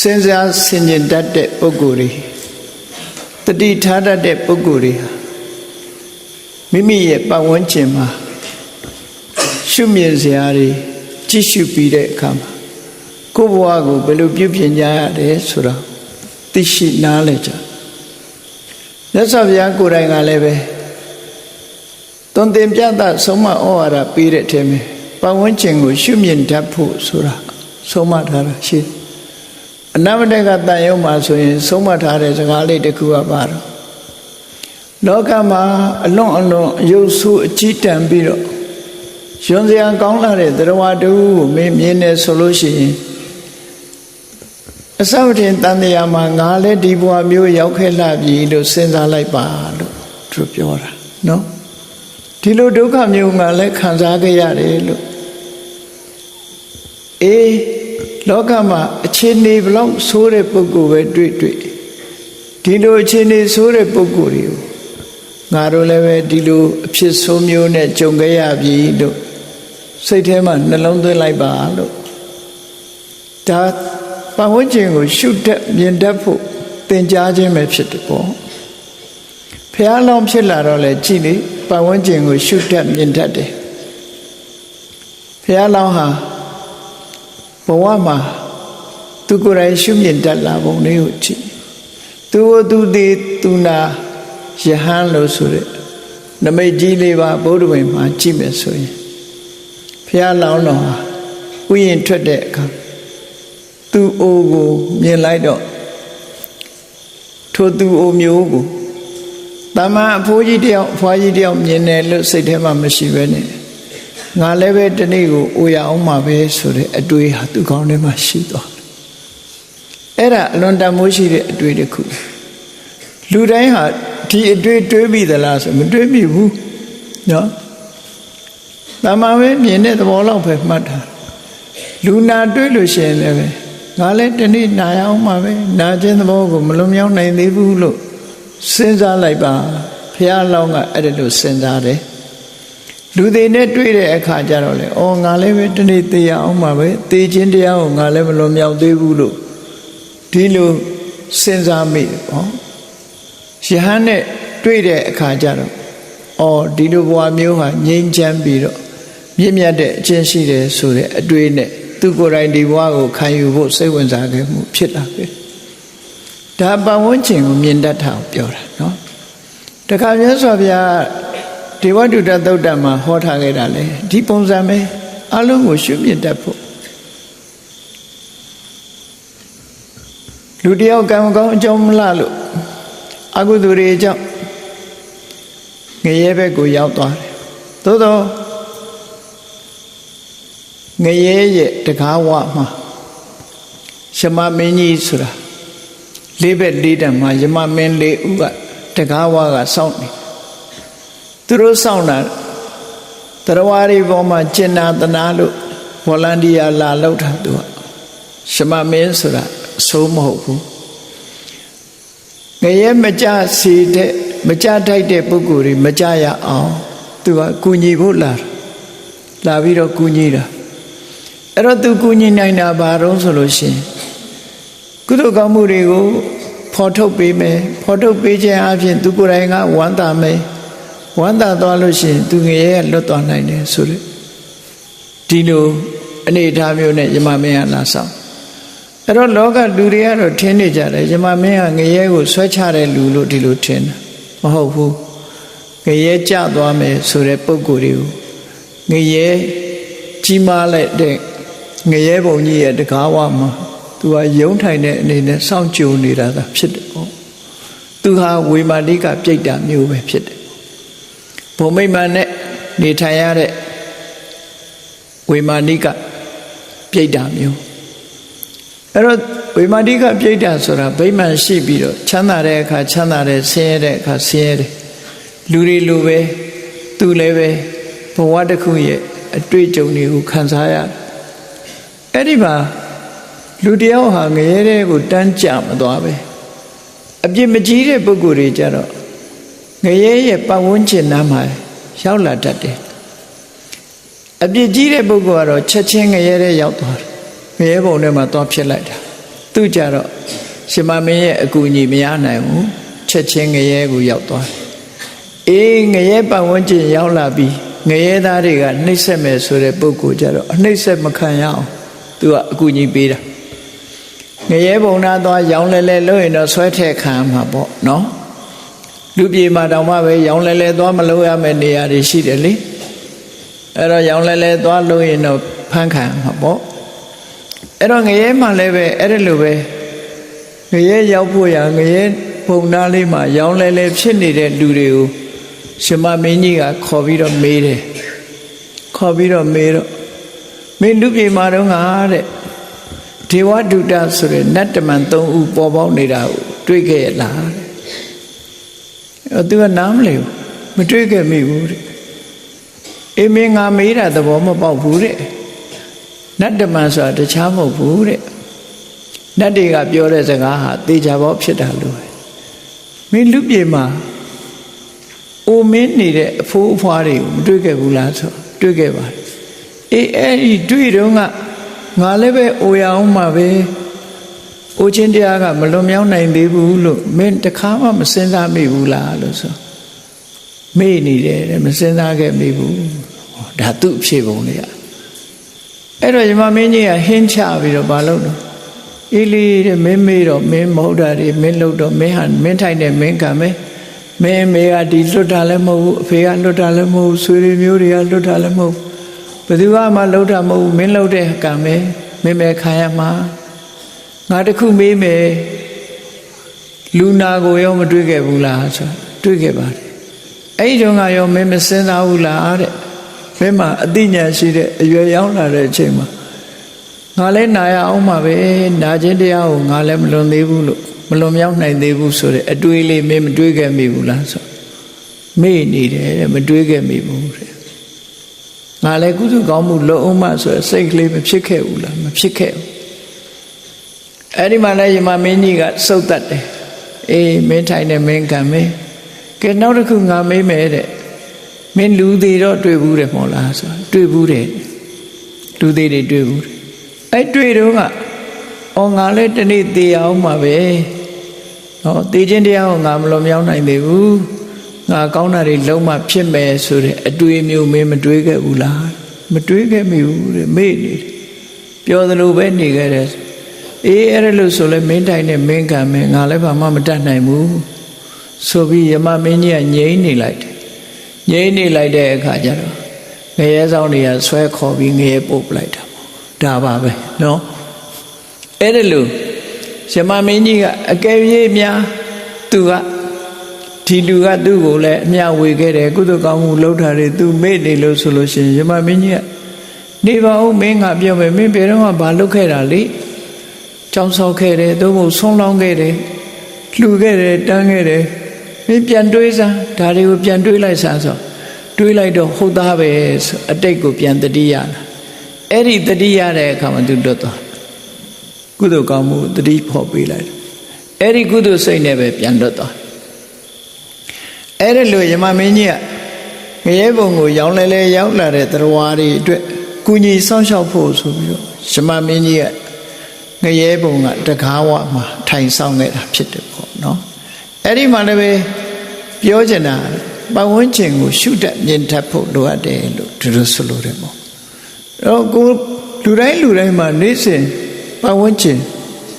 စဉ်းစားဆင်ခြင်တတ်တဲ့ပုဂ္ဂိုလ်တွေတတိထားတတ်တဲ့ပုဂ္ဂိုလ်တွေဟာမိမိရဲ့ပတ်ဝန်းကျင်မှာရှုမြင်စရာတွေကြည့်ရှုပြီးတဲ့အခါမှာကိုယ့်ဘဝကိုဘယ်လိုပြုပြင်ကြရတယ်ဆိုတော့သိရှိနားလည်ကြမြတ်စွာဘုရားကိုယ်တိုင်ကလည်းပဲသွန်သင်ပြသဆုံးမဩဝါဒပေးတဲ့အထက်မှာပတ်ဝန်းကျင်ကို ရှုမြင်တတ်ဖို့ဆိုတာဆုံးမထားတာရှိတယ်အ နမတကတန်ရုံမှာဆိုရင် ဆုံးမထားတဲ့စကားလေးတစ်ခုကပါတော့လောကမှာအလွန်အလွန်အယုတ်ဆိုးအကြီးတန်းပြီးတော့ရွံစရာကောင်းလာတဲ့တရားတူကိုမင်းမြင်နေဆိုလို့ရှိရင်အစဝတ္တင်တန်တရားမှာငါလည်းဒီဘဝမျိုးရောက်ခဲ့လာပြီလို့စဉ်းစားလိုက်ပါလို့သူပြောတာနော်ဒီလိုဒုက္ခမျိုးငါလည်းခံစားခဲ့ရတယ်လို့အေး လောကမှာအခြေအနေဘလောက်ဆိုးတဲ့ပုဂ္ဂိုလ်ပဲတွေ့တွေ့ဒီလိုအခြေအနေဆိုးတဲ့ပုဂ္ဂိုလ်တွေကိုငါတို့လည်းပဲဒီလိုအဖြစ်ဆိုးမျိုးနဲ့ကြုံခဲ့ရပြီလို့စိတ်ထဲမှာနှလုံးသွင်းလိုက်ပါလို့ဒါပတ်ဝန်းကျင်ကိုရှုတတ်မြင်တတ်ဖို့သင်ကြားခြင်းပဲဖြစ်တယ်ပေါ့ဖះလောင်းဖြစ်လာတော့လေကြည်လေပတ်ဝန်းကျင်ကိုရှုတတ်မြင်တတ်တယ်ဖះလောင်းဟာ ဘဝမှာသူကိုယ်တိုင်ရှုမြင်တတ်လာပုံလေးကိုကြည့်သူဝသူသေးသူနာယဟန်လို့ဆိုတဲ့နမိတ်ကြီးလေးပါဘုဒ္ဓဝင်မှာကြည့်မယ်ဆိုရင်ဖះလောင်းတော်ဟာဥယျာဉ်ထွက်တဲ့အခါသူ့အိုးကိုမြင်လိုက်တော့ထိုသူ့အိုးမျိုးကိုတမန်အဖိုးကြီးတယောက်အဖွားကြီးတယောက်မြင်တယ်လို့စိတ်ထဲမှာမရှိပဲနဲ့ ငါလည်းပဲတနေ့ကိုအိုရအောင်မှာပဲဆိုတဲ့အတွေ့ဟာသူ့ကောင်းထဲမှာရှိသွားအဲ့ဒါအလွန်တမိုးရှိတဲ့အတွေ့တစ်ခုလူတိုင်းဟာဒီအတွေ့တွေးပြီးသလားဆိုမတွေးမိဘူးနော်တမန်ပဲမြင်တဲ့သဘောလောက်ပဲမှတ်တာလူနာတွေးလို့ရှိရင်လည်းပဲငါလည်းတနေ့နာရအောင်မှာပဲနာခြင်းသဘောကိုမလွန်မြောက်နိုင်သေးဘူးလို့စဉ်းစားလိုက်ပါဖះလောင်းကအဲ့ဒါလို့စဉ်းစားတယ် လူတွေနဲ့တွေ့တဲ့အခါကျတော့လေအော်ငါလည်းပဲတနေ့သိရအောင်မှာပဲသိခြင်းတရားကိုငါလည်းမလွန်မြောက်သေးဘူးလို့ဒီလိုစဉ်းစားမိတယ်ပေါ့ယဟန်နဲ့တွေ့တဲ့အခါကျတော့အော်ဒီလိုဘဝမျိုးဟာငြိမ်းချမ်းပြီးတော့မြင့်မြတ်တဲ့အကျင့်ရှိတယ်ဆိုတဲ့အတွေ့နဲ့သူကိုယ်တိုင်ဒီဘဝကိုခံယူဖို့စိတ်ဝင်စားခဲ့မှုဖြစ်လာပြီဒါပတ်ဝန်းကျင်ကိုမြင်တတ်တာကိုပြောတာနော်တခါမြတ်စွာဘုရား ဒေဝတုတသုတ်တံမှာဟောထားခဲ့တာလေဒီပုံစံပဲအလုံးကိုရှုမြင်တတ်ဖို့လူတယောက်ကံကောင်းအကြောင်းမလားလို့အကုသိုလ်တွေအကြောင်းငရဲဘက်ကိုရောက်သွားတယ်သို့တော့ငရဲရဲ့တကားဝမှာရှမမင်းကြီးဆိုတာလေးဘက်လေးတံမှာယမမင်းလေးဦးကတကားဝကစောင့်နေ သူတို့စောင့်တာတရားတွေပေါ်မှာကျင်နာတနာလို့ဗော်လန်တီယာလာလောက်တာသူကရှမမင်းဆိုတာအဆိုးမဟုတ်ဘူးငရဲမကြစီတဲ့မကြထိုက်တဲ့ပုဂ္ဂိုလ်တွေမကြရအောင်သူကကူညီဖို့လာလာပြီးတော့ကူညီတာအဲ့တော့သူကူညီနိုင်တာဘာတော့ဆိုလို့ရှိရင်ကုသိုလ်ကောင်းမှုတွေကိုဖော်ထုတ်ပေးမယ်ဖော်ထုတ်ပေးခြင်းအပြင်သူကိုယ်တိုင်ကဝမ်းသာမယ် ဝမ်းသာသွားလို့ရှိရင်သူငရဲလွတ်သွားနိုင်တယ်ဆိုလို့ဒီလိုအနေအထားမျိုးနဲ့ယမမင်းကလာဆောင်အဲ့တော့လောကလူတွေကတော့ထင်နေကြတယ်ယမမင်းကငရဲကိုဆွဲချတဲ့လူလို့ဒီလိုထင်တယ်မဟုတ်ဘူးငရဲကြသွားမယ်ဆိုတဲ့ပုံကိုယ်တွေကိုငရဲကြီးမားလိုက်တဲ့ငရဲဘုံကြီးရဲ့တကားဝမှာသူကယုံထိုင်တဲ့အနေနဲ့စောင့်ကြိုနေတာသာဖြစ်တယ်ပေါ့သူဟာဝေမာတိကပြိတ္တာမျိုးပဲဖြစ်တယ် ဘုံမိမ့်မှန်နဲ့နေထိုင်ရတဲ့ဝေမာနိကပြိတ္တာမျိုးအဲ့တော့ဝေမာတိကပြိတ္တာဆိုတာဗိမာန်ရှိပြီးတော့ချမ်းသာတဲ့အခါချမ်းသာတယ်ဆင်းရဲတဲ့အခါဆင်းရဲတယ်လူတွေလိုပဲသူလည်းပဲဘဝတစ်ခုရဲ့အတွေ့အကြုံတွေကိုခံစားရတယ်အဲ့ဒီမှာလူတယောက်ဟာငရဲတဲ့ကိုတန်းကြမသွားပဲအပြစ်မကြီးတဲ့ပုဂ္ဂိုလ်တွေကြတော့ ငရဲရဲ့ပတ်ဝန်းကျင်နားမှာရောက်လာတတ်တယ်အပြစ်ကြီးတဲ့ပုဂ္ဂိုလ်ကတော့ချက်ချင်းငရဲတဲ့ရောက်သွားတယ်ငရဲဘုံထဲမှာသွားဖြစ်လိုက်တာသူကြတော့ရှင်မမင်းရဲ့အကူအညီမရနိုင်ဘူးချက်ချင်းငရဲကိုရောက်သွားတယ်အေးငရဲပတ်ဝန်းကျင်ရောက်လာပြီးငရဲသားတွေကနှိမ့်ဆက်မယ်ဆိုတဲ့ပုံကိုကြတော့အနှိမ့်ဆက်မခံရအောင်သူကအကူအညီပေးတာငရဲဘုံနာသွားရောင်းလဲလဲလို့ရင်တော့ဆွဲထည့်ခံမှာပေါ့နော် လူပြေမှာတောင်မှပဲရောင်းလဲလဲသွားမလို့ရမယ့်နေရာတွေရှိတယ်လေအဲ့တော့ရောင်းလဲလဲသွားလို့ရင်တော့ဖမ်းခံမှာပေါ့အဲ့တော့ငရဲမှလည်းပဲအဲ့ဒါလိုပဲငရဲရောက်ဖို့ရငရဲပုံနာလေးမှာရောင်းလဲလဲဖြစ်နေတဲ့လူတွေကိုရှင်မမင်းကြီးကခေါ်ပြီးတော့မေးတယ်ခေါ်ပြီးတော့မေးတော့မင်းလူပြေမှာတော့ငါတဲ့ဒေဝဒုတဆိုတဲ့နတ်တမန်၃ဦးပေါ်ပေါက်နေတာကိုတွေ့ခဲ့ရလားတဲ့ အဲ့သူကနားမလဲဘူးမတွေ့ခဲ့မိဘူးတဲ့အေးမင်းငါမေးတာသဘောမပေါက်ဘူးတဲ့နတ်တမန်ဆိုတာတခြားမဟုတ်ဘူးတဲ့နတ်တွေကပြောတဲ့စကားဟာတေချာဘောဖြစ်တာလို့ပဲမင်းလူပြေမှာအိုမင်းနေတဲ့အဖိုးအဖွားတွေကိုမတွေ့ခဲ့ဘူးလားဆိုတွေ့ခဲ့ပါတယ်အေးအဲ့ဒီတွေ့တော့ကငါလည်းပဲအိုရအောင်မှာပဲ အိုချင်းတရားကမလွန်မြောက်နိုင်သေးဘူးလို့မင်းတခါမှမစင်စားမိဘူးလားလို့ဆိုမေ့နေတယ်တဲ့မစင်စားခဲ့မိဘူးဒါသူ့အဖြစ်ပုံလေးอ่ะအဲ့တော့ညီမမင်းကြီးကဟင်းချပြီးတော့မလုပ်တော့အေးလေးတဲ့မင်းမေးတော့မင်းမဟုတ်တာတွေမင်းလုပ်တော့မင်းဟာမင်းထိုင်တယ်မင်းကံမဲမင်းမေကဒီလွတ်တာလည်းမဟုတ်ဘူးအဖေကလွတ်တာလည်းမဟုတ်ဘူးဆွေတွေမျိုးတွေကလွတ်တာလည်းမဟုတ်ဘူးဘယ်သူမှလွတ်တာမဟုတ်ဘူးမင်းလုပ်တဲ့ကံမဲမင်းပဲခံရမှာ ငါတခုမေးမယ်လူနာကိုရောမတွေ့ခဲ့ဘူးလားဆိုတွေ့ခဲ့ပါတယ်အဲ့ဒီတော့ကရောမင်းမစင်စားဘူးလားတဲ့မင်းမှာအသိဉာဏ်ရှိတဲ့အရွယ်ရောက်လာတဲ့အချိန်မှာငါလည်းနာရအောင်ပါပဲနာခြင်းတရားကိုငါလည်းမလွန်သေးဘူးလို့မလွန်မြောက်နိုင်သေးဘူးဆိုတဲ့အတွေးလေးမင်းမတွေးခဲ့မိဘူးလားဆိုမေ့နေတယ်တဲ့မတွေးခဲ့မိဘူးတဲ့ငါလည်းကုသကောင်းမှုလုံးအောင်မှဆိုတဲ့စိတ်ကလေးမဖြစ်ခဲ့ဘူးလားမဖြစ်ခဲ့ဘူး အဲ့ဒီမှာလည်းယမမင်းကြီးကစုတ်တတ်တယ်အေးမင်းထိုင်နေမင်းကံမင်းကဲနောက်တစ်ခုငါမေးမယ်တဲ့မင်းလူသေးတော့တွေ့ဘူးတယ်မဟုတ်လားဆိုတွေ့ဘူးတယ်လူသေးတွေတွေ့ဘူးတယ်အဲ့တွေ့တော့ကအော်ငါလည်းတနေ့သေအောင်မှာပဲဟောသေခြင်းတရားကိုငါမလွန်မြောက်နိုင်သေးဘူးငါကောင်းတာတွေလုံးမဖြစ်မယ်ဆိုတဲ့အတွေ့အမျိုးမင်းမတွေးခဲ့ဘူးလားမတွေးခဲ့မိဘူးတဲ့မေ့နေတယ်ပြောသလိုပဲနေခဲ့တယ် အေးအဲ့ဒါလို့ဆိုလဲမင်းတိုင်နဲ့မင်းကံမင်းငါလည်းဘာမှမတတ်နိုင်ဘူးဆိုပြီးယမမင်းကြီးကငြိမ့်နေလိုက်တယ်ငြိမ့်နေလိုက်တဲ့အခါကျတော့ငရဲဆောင်တွေကဆွဲခေါ်ပြီးငရဲပုတ်ပလိုက်တာပေါ့ဒါပါပဲနော်အဲ့ဒါလို့ယမမင်းကြီးကအကယ်၍များသူကဒီလူကသူ့ကိုလည်းအမျှဝေခဲ့တယ်ကုသကောင်းမှုလှုပ်တာတွေသူမေ့နေလို့ဆိုလို့ရှိရင်ယမမင်းကြီးကနေပါဦးမင်းကပြောမယ်မင်းဘယ်တော့မှဘာလုပ်ခဲ့တာလဲ ကြောင်းဆောက်ခဲ့တယ်သို့မဟုတ်ဆုံးလောင်းခဲ့တယ်လှူခဲ့တယ်တန်းခဲ့တယ်မင်းပြန်တွေးစားဒါတွေကိုပြန်တွေးလိုက်စားဆိုတွေးလိုက်တော့ဟုတ်သားပဲဆိုအတိတ်ကိုပြန်တတိယလာအဲ့ဒီတတိယတဲ့အခါမှာသူတွတ်သွားကုသိုလ်ကောင်းမှုတတိဖော်ပေးလိုက်အဲ့ဒီကုသိုလ်စိတ်နဲ့ပဲပြန်တွတ်သွားအဲ့ဒါလို့ယမမင်းကြီးကငရဲဘုံကိုရောင်းလဲလဲရောက်လာတဲ့တရားတွေအတွက်ကုညီစောင့်ရှောက်ဖို့ဆိုပြီးတော့ယမမင်းကြီးက ငရဲဘုံကတကားဝမှာထိုင်ဆောင်နေတာဖြစ်တယ်ပေါ့နော်အဲ့ဒီမှာလည်းပဲပြောချင်တာပတ်ဝန်းကျင်ကိုရှုတတ်မြင်တတ်ဖို့လိုအပ်တယ်လို့သူတို့ဆိုလိုတယ်ပေါ့အဲ့တော့ကိုလူတိုင်းလူတိုင်းမှာနေ့စဉ်ပတ်ဝန်းကျင်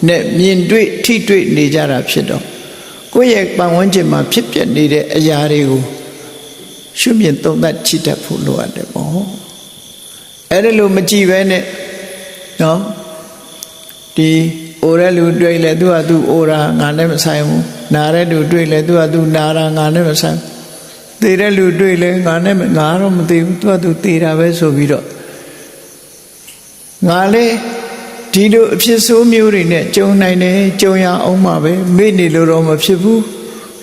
နဲ့မြင်တွေ့ထိတွေ့နေကြတာဖြစ်တော့ကိုယ့်ရဲ့ပတ်ဝန်းကျင်မှာဖြစ်ပျက်နေတဲ့အရာတွေကိုရှုမြင်သုံးသပ်ချိတတ်ဖို့လိုအပ်တယ်ပေါ့အဲ့ဒါလို့မကြည့်ပဲနဲ့နော် ဒီအိုတဲ့လူတွေ့လဲသူကသူအိုတာငါနဲ့မဆိုင်ဘူးနာတဲ့လူတွေ့လဲသူကသူနာတာငါနဲ့မဆိုင်သေတဲ့လူတွေ့လဲငါနဲ့ငါတော့မသိဘူးသူကသူသေတာပဲဆိုပြီးတော့ငါလေဒီလိုအဖြစ်ဆိုးမျိုးတွေနဲ့ကြုံနိုင်တယ်ကြုံရအောင်မှာပဲမေ့နေလို့တော့မဖြစ်ဘူး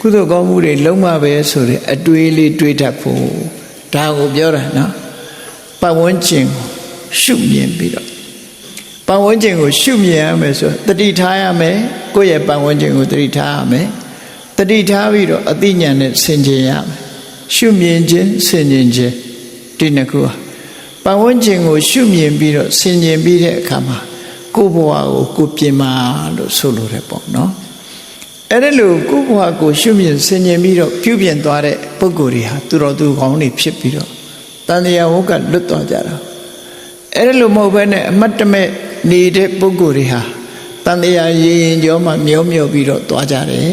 ကုသိုလ်ကောင်းမှုတွေလုံးမပဲဆိုတဲ့အတွေးလေးတွေးတတ်ဖို့ဒါကိုပြောတာနော်ပတ်ဝန်းကျင်ကိုရှုမြင်ပြီးတော့ ပတ်ဝန်းကျင်ကိုရှုမြင်ရမယ်ဆိုတတိထားရမယ်ကိုယ့်ရဲ့ပတ်ဝန်းကျင်ကိုတတိထားရမယ်တတိထားပြီးတော့အသိဉာဏ်နဲ့ဆင်ခြင်ရမယ်ရှုမြင်ခြင်းဆင်ခြင်ခြင်းဒီနှစ်ခုဟာပတ်ဝန်းကျင်ကိုရှုမြင်ပြီးတော့ဆင်ခြင်ပြီးတဲ့အခါမှာကိုယ့်ဘဝကိုကိုယ်ပြင်မာလို့ဆိုလိုတယ်ပေါ့နော်အဲ့ဒါလို့ကိုယ့်ဘဝကိုရှုမြင်ဆင်ခြင်ပြီးတော့ပြုပြင်သွားတဲ့ပုံကိုယ်တွေဟာသူတော်သူကောင်းတွေဖြစ်ပြီးတော့တန်တရာဝုကလွတ်သွားကြတာအဲ့ဒါလို့မဟုတ်ဘဲနဲ့အမတ်တမဲ့ နေတဲ့ပုဂ္ဂိုလ်တွေဟာတန်တရာရင်ရင်ကြောမှမျောမျောပြီးတော့သွားကြတယ်